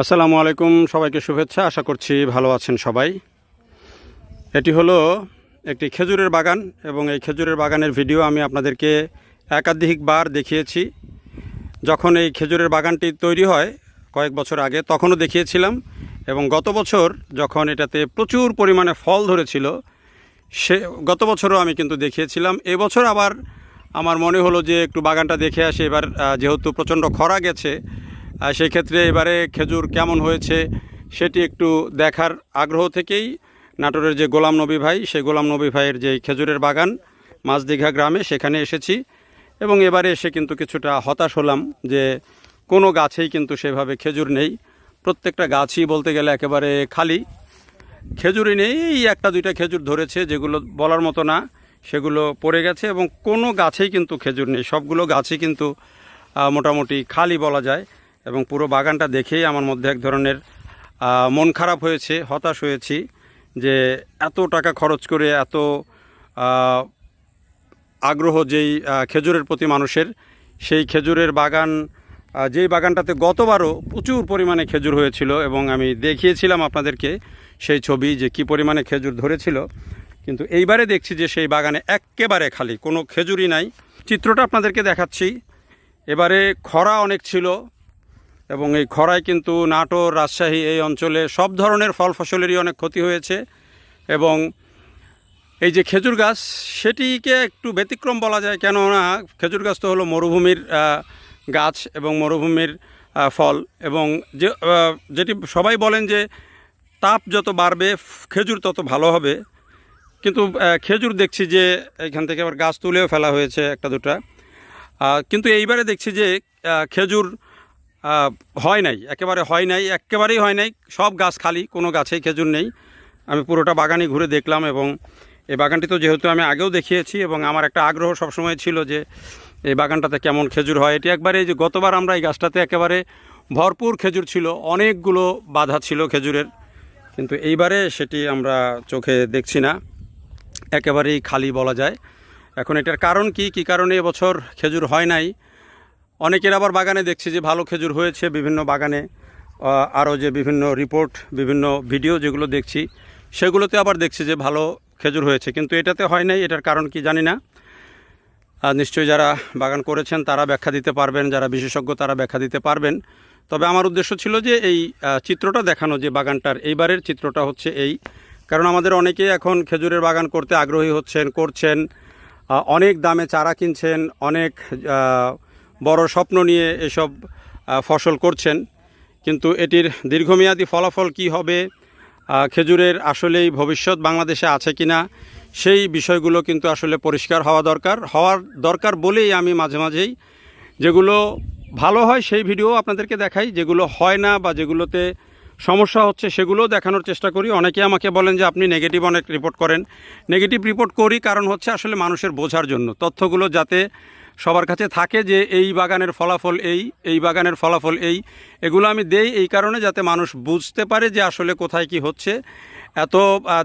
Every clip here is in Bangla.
আসসালামু আলাইকুম, সবাইকে শুভেচ্ছা। আশা করছি ভালো আছেন সবাই। এটি হলো একটি খেজুরের বাগান এবং এই খেজুরের বাগানের ভিডিও আমি আপনাদেরকে একাধিকবার দেখিয়েছি। যখন এই খেজুরের বাগানটি তৈরি হয় কয়েক বছর আগে, তখনও দেখিয়েছিলাম এবং গত বছর যখন এটাতে প্রচুর পরিমাণে ফল ধরেছিল, সে গত বছরও আমি কিন্তু দেখিয়েছিলাম। এবছর আবার আমার মনে হলো যে একটু বাগানটা দেখে আসি। এবার যেহেতু প্রচণ্ড খরা গেছে সেই ক্ষেত্রে এবারে খেজুর কেমন হয়েছে সেটি একটু দেখার আগ্রহ থেকেই নাটোরের যে গোলাম নবী ভাই, সেই গোলাম নবী ভাইয়ের যে খেজুরের বাগান মাঝদিঘা গ্রামে, সেখানে এসেছি এবং এবারে এসে কিন্তু কিছুটা হতাশ হলাম যে কোনো গাছেই কিন্তু সেভাবে খেজুর নেই। প্রত্যেকটা গাছই বলতে গেলে একেবারে খালি। খেজুরই নেই, এই একটা দুইটা খেজুর ধরেছে যেগুলো বলার মতো না, সেগুলো পড়ে গেছে এবং কোনো গাছেই কিন্তু খেজুর নেই। সবগুলো গাছই কিন্তু মোটামুটি খালি বলা যায়। এবং পুরো বাগানটা দেখেই আমার মধ্যে এক ধরনের মন খারাপ হয়েছে, হতাশ হয়েছি যে এত টাকা খরচ করে এত আগ্রহ যেই খেজুরের প্রতি মানুষের, সেই খেজুরের বাগান যেই বাগানটাতে গতবারও প্রচুর পরিমাণে খেজুর হয়েছিল এবং আমি দেখিয়েছিলাম আপনাদেরকে সেই ছবি যে কি পরিমাণে খেজুর ধরেছিল, কিন্তু এইবারে দেখছি যে সেই বাগানে এক্কেবারে খালি, কোনো খেজুরই নাই। চিত্রটা আপনাদেরকে দেখাচ্ছি। এবারে খরা অনেক ছিল এবং এই খরায় কিন্তু নাটোর, রাজশাহী এই অঞ্চলে সব ধরনের ফল ফসলেরই অনেক ক্ষতি হয়েছে এবং এই যে খেজুর গাছ, সেটিকে একটু ব্যতিক্রম বলা যায় কেননা খেজুর গাছ তো হলো মরুভূমির গাছ এবং মরুভূমির ফল এবং যে যেটি সবাই বলেন যে তাপ যত বাড়বে, খেজুর তত ভালো হবে। কিন্তু খেজুর দেখছি যে এখান থেকে আবার গাছ তুলেও ফেলা হয়েছে একটা দুটা। কিন্তু এইবারে দেখছি যে খেজুর হয় নাই, একেবারে হয় নাই, একেবারেই হয় নাই। সব গাছ খালি, কোনো গাছেই খেজুর নেই। আমি পুরোটা বাগানই ঘুরে দেখলাম এবং এই বাগানটি তো যেহেতু আমি আগেও দেখিয়েছি এবং আমার একটা আগ্রহ সবসময় ছিল যে এই বাগানটাতে কেমন খেজুর হয়। এটি একবারে যে গতবার আমরা এই গাছটাতে একেবারে ভরপুর খেজুর ছিল, অনেকগুলো বাধা ছিল খেজুরের। কিন্তু এইবারে সেটি আমরা চোখে দেখছি না, একেবারেই খালি বলা যায়। এখন এটার কারণ কি? কি কারণে এবছর খেজুর হয় নাই? অনেকের আবার বাগানে দেখছি যে ভালো খেজুর হয়েছে বিভিন্ন বাগানে আরও যে বিভিন্ন রিপোর্ট বিভিন্ন ভিডিও যেগুলো দেখছি, সেগুলোতে আবার দেখছি যে ভালো খেজুর হয়েছে। কিন্তু এটাতে হয় নাই, এটার কারণ কি জানি না। নিশ্চয়ই যারা বাগান করেছেন, তারা ব্যাখ্যা দিতে পারবেন, যারা বিশেষজ্ঞ, তারা ব্যাখ্যা দিতে পারবেন। তবে আমার উদ্দেশ্য ছিল যে এই চিত্রটা দেখানো, যে বাগানটার, এইবারের চিত্রটা হচ্ছে এই। কারণ আমাদের অনেকেই এখন খেজুরের বাগান করতে আগ্রহী হচ্ছেন, করছেন অনেক দামে চারা কিনছেন, অনেক বড় স্বপ্ন নিয়ে এসব ফসল করছেন। কিন্তু এটির দীর্ঘমেয়াদী ফলাফল কি হবে খেজুরের আসলেই ভবিষ্যৎ বাংলাদেশে আছে কি না সেই বিষয়গুলো কিন্তু আসলে পরিষ্কার হওয়া দরকার। হওয়ার দরকার বলেই আমি মাঝে মাঝেই যেগুলো ভালো হয় সেই ভিডিও আপনাদেরকে দেখাই, যেগুলো হয় না বা যেগুলোতে সমস্যা হচ্ছে সেগুলোও দেখানোর চেষ্টা করি। অনেকে আমাকে বলেন যে আপনি নেগেটিভ অনেক রিপোর্ট করেন। নেগেটিভ রিপোর্ট করি কারণ হচ্ছে আসলে মানুষের বোঝার জন্য। তথ্যগুলো যাতে সবার কাছে থাকে যে এই বাগানের ফলাফল এই এই বাগানের ফলাফল এই। এগুলো আমি দেই এই কারণে যাতে মানুষ বুঝতে পারে যে আসলে কোথায় কি হচ্ছে। এত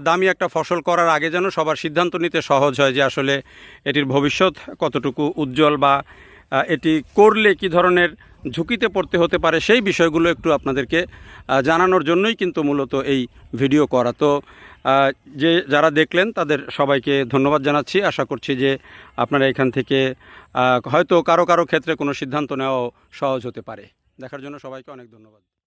দামি একটা ফসল করার আগে যেন সবার সিদ্ধান্ত নিতে সহজ হয় যে আসলে এটির ভবিষ্যৎ কতটুকু উজ্জ্বল বা এটি করলে কি ধরনের ঝুঁকিতে পড়তে হতে পারে, সেই বিষয়গুলো একটু আপনাদেরকে জানানোর জন্যই কিন্তু মূলত এই ভিডিও করা। তো যে যারা দেখলেন তাদের সবাইকে ধন্যবাদ জানাচ্ছি। আশা করছি যে আপনারা এখান থেকে হয়তো কারও কারও ক্ষেত্রে কোনো সিদ্ধান্ত নেওয়াও সহজ হতে পারে। দেখার জন্য সবাইকে অনেক ধন্যবাদ।